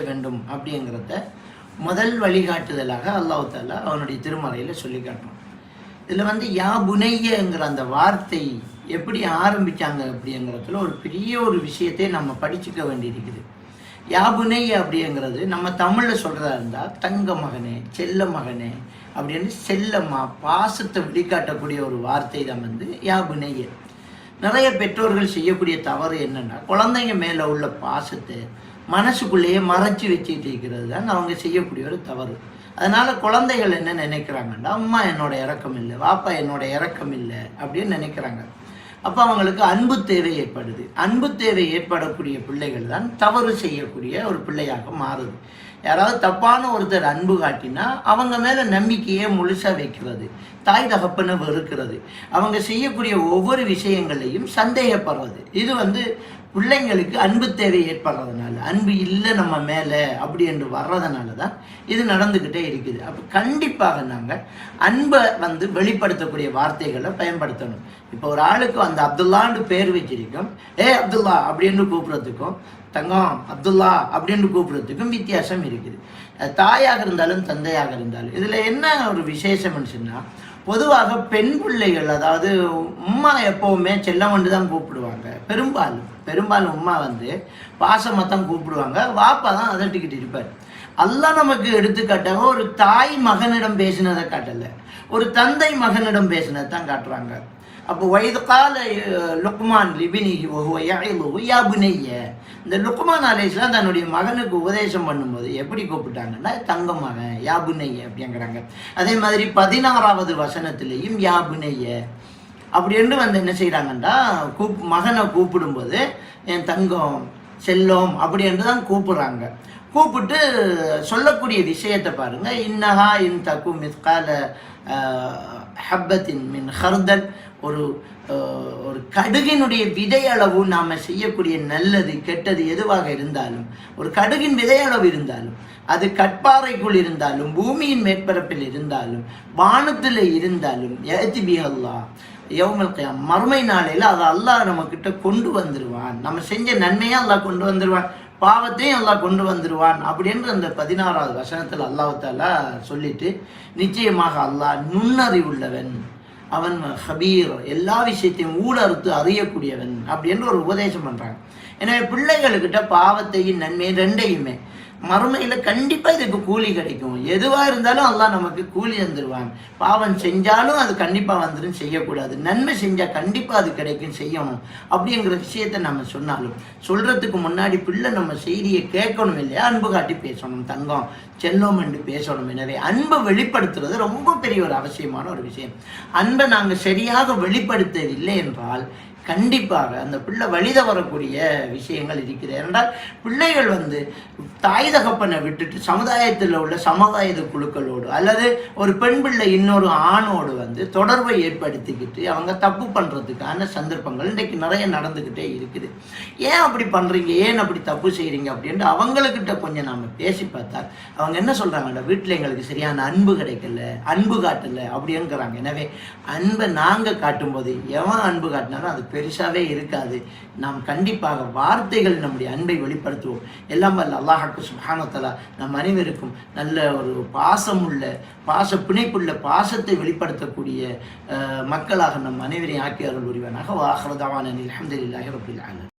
வேண்டும் அப்படிங்கிறத முதல் வழிகாட்டுதலாக அல்லாஹு தாலா அவனுடைய திருமறையில் சொல்லி காட்டுவான் இதில் வந்து யா புனையங்கிற அந்த வார்த்தை எப்படி ஆரம்பித்தாங்க அப்படிங்கிறதுல ஒரு பெரிய ஒரு விஷயத்தை நம்ம படிச்சுக்க வேண்டியிருக்குது. யா புனைய அப்படிங்கிறது நம்ம தமிழில் சொல்கிறதா இருந்தால் தங்க மகனே செல்ல மகனே அப்படின்னு செல்லம்மா பாசத்தை வெளிக்காட்டக்கூடிய ஒரு வார்த்தை தான் வந்து யா புனைய நிறைய பெற்றோர்கள் செய்யக்கூடிய தவறு என்னென்னா குழந்தைங்க மேலே உள்ள பாசத்தை மனசுக்குள்ளேயே மறைச்சி வச்சுட்டு இருக்கிறது தான் அவங்க செய்யக்கூடிய ஒரு தவறு. அதனால குழந்தைகள் என்ன நினைக்கிறாங்கன்னா அம்மா என்னோட இறக்கம் இல்லை வாப்பா என்னோட இறக்கம் இல்லை அப்படின்னு நினைக்கிறாங்க. அப்போ அவங்களுக்கு அன்பு தேவை ஏற்படுது. அன்பு தேவை ஏற்படக்கூடிய பிள்ளைகள் தான் தவறு செய்யக்கூடிய ஒரு பிள்ளையாக மாறுது. யாராவது தப்பான ஒருத்தர் அன்பு காட்டினா அவங்க மேலே நம்பிக்கையே முழுசாக வைக்கிறது தாய் தகப்பனை வெறுக்கிறது. அவங்க செய்யக்கூடிய ஒவ்வொரு விஷயங்களையும் சந்தேகப்படுறது. இது வந்து பிள்ளைங்களுக்கு அன்பு தேவை ஏற்படுறதுனால அன்பு இல்லை நம்ம மேலே அப்படி என்று வர்றதுனால தான் இது நடந்துக்கிட்டே இருக்குது. அப்போ கண்டிப்பாக நாங்கள் அன்பை வந்து வெளிப்படுத்தக்கூடிய வார்த்தைகளை பயன்படுத்தணும். இப்போ ஒரு ஆளுக்கு அந்த அப்துல்லான்னு பேர் வச்சிருக்கோம். ஏ அப்துல்லா அப்படின்னு கூப்பிட்றதுக்கும் தங்கம் அப்துல்லா அப்படின்னு கூப்பிட்றதுக்கும் வித்தியாசம் இருக்குது. தாயாக இருந்தாலும் தந்தையாக இருந்தாலும். இதில் என்ன ஒரு விசேஷம்னு சொன்னால் பொதுவாக பெண் பிள்ளைகள் அதாவது உம்மா எப்போவுமே செல்லமண்டு தான் கூப்பிடுவாங்க. பெரும்பாலும் பெரும்பாலும் உம்மா வந்து பாசமாக தான் கூப்பிடுவாங்க. வாப்பா தான் அதட்டிக்கிட்டு இருப்பார். அல்லாஹ் நமக்கு எடுத்துக்காட்டாக ஒரு தாய் மகனிடம் பேசினதை காட்டலை. ஒரு தந்தை மகனிடம் பேசினதை தான் காட்டுறாங்க. அப்போ வயது கால லுக்மான் லிபினி யா புனைய. இந்த லுக்மான் அலேஸ்லாம் தன்னுடைய மகனுக்கு உபதேசம் பண்ணும்போது எப்படி கூப்பிட்டாங்கன்னா தங்க மகன் யா புனைய அப்படிங்கிறாங்க. அதே மாதிரி பதினாறாவது வசனத்திலையும் யா புனைய. அப்படின்னு வந்து என்ன செய்கிறாங்கன்னா கூப் மகனை கூப்பிடும்போது என் தங்கம் செல்லம் அப்படி என்று தான் கூப்பிட்றாங்க. கூப்பிட்டு சொல்லக்கூடிய விஷயத்தை பாருங்கள் இன்னஹா இன் தக்கு மிஸ்கால ஹப்பத்தின் மின் ஹர்தல் ஒரு ஒரு கடுகினுடைய விதையளவு நாம் செய்யக்கூடிய நல்லது கெட்டது எதுவாக இருந்தாலும் ஒரு கடுகின் விதையளவு இருந்தாலும் அது கட்பாறைக்குள் இருந்தாலும் பூமியின் மேற்பரப்பில் இருந்தாலும் வானத்தில் இருந்தாலும் ஏத்திபி அல்லாஹ் யௌமல் மறுமை நாளையில் அதை அல்லாஹ் நம்மக்கிட்ட கொண்டு வந்துடுவான் நம்ம செஞ்ச நன்மையை அல்லாஹ் கொண்டு வந்துடுவான் பாவத்தையும் அல்லாஹ் கொண்டு வந்துடுவான் அப்படின்ற அந்த பதினாறாவது வசனத்தில் அல்லாஹ் சொல்லிட்டு நிச்சயமாக அல்லாஹ் நுண்ணறிவுள்ளவன். அவன் ஹபீர் எல்லா விஷயத்தையும் ஊடறுத்து அறியக்கூடியவன் அப்படின்னு ஒரு உபதேசம் பண்ணுறாங்க எனவே பிள்ளைகளுக்கிட்ட பாவத்தையும் நன்மையும் ரெண்டையுமே மறுமையில் கண்டிப்பாக இதுக்கு கூலி கிடைக்கும். எதுவாக இருந்தாலும் அல்லாஹ் நமக்கு கூலி வந்துடுவாங்க பாவம் செஞ்சாலும் அது கண்டிப்பாக வந்துடும் செய்யக்கூடாது. நன்மை செஞ்சால் கண்டிப்பாக அது கிடைக்கும் செய்யணும். அப்படிங்கிற விஷயத்தை நம்ம சொன்னாலும் சொல்கிறதுக்கு முன்னாடி பிள்ளை நம்ம செய்தியை கேட்கணும் இல்லையா? அன்பு காட்டி பேசணும் தங்கம் செல்லம் என்று பேசணும். எனவே அன்பை வெளிப்படுத்துறது ரொம்ப பெரிய ஒரு அவசியமான ஒரு விஷயம். அன்பை நாங்கள் சரியாக வெளிப்படுத்தவில்லை என்றால் கண்டிப்பாக அந்த பிள்ளை வழி தவறக்கூடிய விஷயங்கள் இருக்குது. ஏனென்றால் பிள்ளைகள் வந்து தாய் தகப்பனை விட்டுட்டு சமுதாயத்தில் உள்ள சமுதாய குழுக்களோடு அல்லது ஒரு பெண் பிள்ளை இன்னொரு ஆணோடு வந்து தொடர்பை ஏற்படுத்திக்கிட்டு அவங்க தப்பு பண்ணுறதுக்கான சந்தர்ப்பங்கள் இன்றைக்கு நிறைய நடந்துக்கிட்டே இருக்குது. ஏன் அப்படி பண்ணுறீங்க ஏன் அப்படி தப்பு செய்கிறீங்க அப்படின்ட்டு அவங்களுக்கிட்ட கொஞ்சம் நாம் பேசி பார்த்தா அவங்க என்ன சொல்கிறாங்கடா வீட்டில் எங்களுக்கு சரியான அன்பு கிடைக்கல அன்பு காட்டலை அப்படிங்கிறாங்க. எனவே அன்பை நாங்கள் காட்டும்போது எவன் அன்பு காட்டினாலும் அது பெருசாகவே இருக்காது. நாம் கண்டிப்பாக வார்த்தைகள் நம்முடைய அன்பை வெளிப்படுத்துவோம். எல்லாம் வல்ல அல்லாஹாக்கு சுபானத்தலா நம் அனைவருக்கும் நல்ல ஒரு பாசமுள்ள பாச பிணைப்புள்ள பாசத்தை வெளிப்படுத்தக்கூடிய மக்களாக நம் அனைவரையும் ஆக்கியார்கள் அருள் புரிவானாக வாஹரதாவான அலமதுல்லாஹி ரபுல்லான